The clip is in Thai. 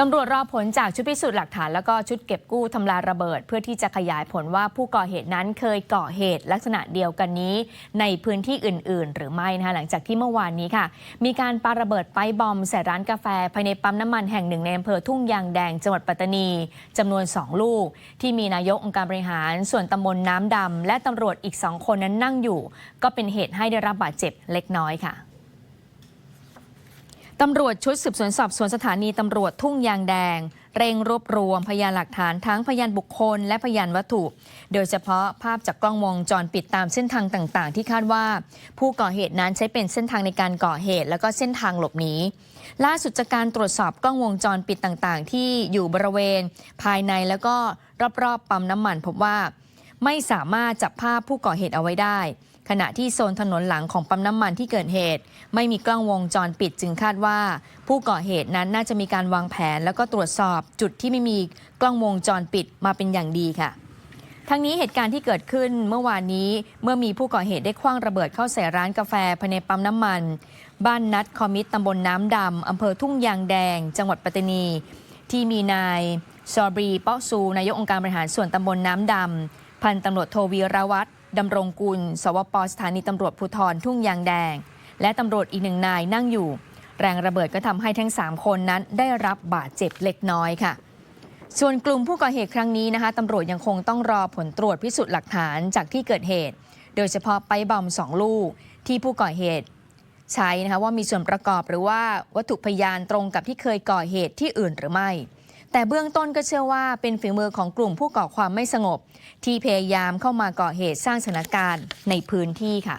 ตำรวจรอผลจากชุดพิสูจน์หลักฐานแล้วก็ชุดเก็บกู้ทำลายระเบิด เพื่อที่จะขยายผลว่าผู้ก่อเหตุนั้นเคยก่อเหตุลักษณะเดียวกันนี้ ในพื้นที่อื่น ๆ หรือไม่นะคะหลังจากที่เมื่อวานนี้ค่ะ มีการปาระเบิดไปบอมใส่ร้านกาแฟ ภายในปั๊มน้ำมันแห่งหนึ่งในอำเภอทุ่งยางแดงจังหวัดปัตตานีจำนวน 2 ลูก ที่มีนายกองค์การบริหาร ส่วนตำบลน้ำดำและตำรวจอีก2คนนั้นนั่งอยู่ ก็เป็นเหตุให้ได้รับบาดเจ็บเล็กน้อยค่ะ ตำรวจชุดสืบสวนสอบสวนสถานีตำรวจทุ่งยางแดง เร่งรวบรวมพยานหลักฐานทั้งพยานบุคคลและพยานวัตถุ โดยเฉพาะภาพจากกล้องวงจรปิดตามเส้นทางต่างๆ ที่คาดว่า ผู้ก่อเหตุนั้นใช้เป็นเส้นทางในการก่อเหตุ แล้วก็เส้นทางหลบหนีล่าสุดจากการตรวจสอบกล้องวงจรปิดต่างๆ ที่อยู่บริเวณ ภายในแล้วก็รอบๆปั๊มน้ำมันพบว่า ไม่สามารถจับภาพผู้ก่อเหตุเอาไว้ได้ ขณะที่โซนถนนหลังของปั๊มน้ำมันที่เกิดเหตุ ไม่มีกล้องวงจรปิดจึงคาดว่า ผู้ก่อเหตุนั้นน่าจะมีการวางแผน แล้วก็ตรวจสอบจุดที่ไม่มีกล้องวงจรปิดมาเป็นอย่างดีค่ะทั้งนี้เหตุการณ์ที่เกิดขึ้นเมื่อวานนี้เมื่อมีผู้ก่อเหตุได้คว้างระเบิดเข้าใส่ร้านกาแฟภายในปั๊มน้ำมัน บ้านนัดคอมิตตำบลน้ำดำอำเภอทุ่งยางแดง จังหวัดปัตตานี ที่มีนายซอบรีเปาะซูนายกองค์การบริหารส่วนตำบลน้ำดำพันตำรวจโทวีรวัตร ดำรงกุล สวปสถานีตำรวจภูธรทุ่งยางแดง และตำรวจอีกหนึ่งนายนั่งอยู่ แรงระเบิดก็ทำให้ทั้ง 3 คนนั้นได้รับบาดเจ็บเล็กน้อยค่ะ ส่วนกลุ่มผู้ก่อเหตุครั้งนี้นะคะตำรวจยังคงต้องรอผลตรวจพิสูจน์หลักฐานจากที่เกิดเหตุ โดยเฉพาะไปบอมสองลูกที่ผู้ก่อเหตุ ใช้นะคะว่ามีส่วนประกอบหรือว่าวัตถุพยานตรงกับที่เคยก่อเหตุที่อื่นหรือไม่ แต่เบื้องต้นก็เชื่อว่าเป็นฝีมือของกลุ่มผู้ก่อความไม่สงบ ที่พยายามเข้ามาก่อเหตุสร้างสถานการณ์ในพื้นที่ค่ะ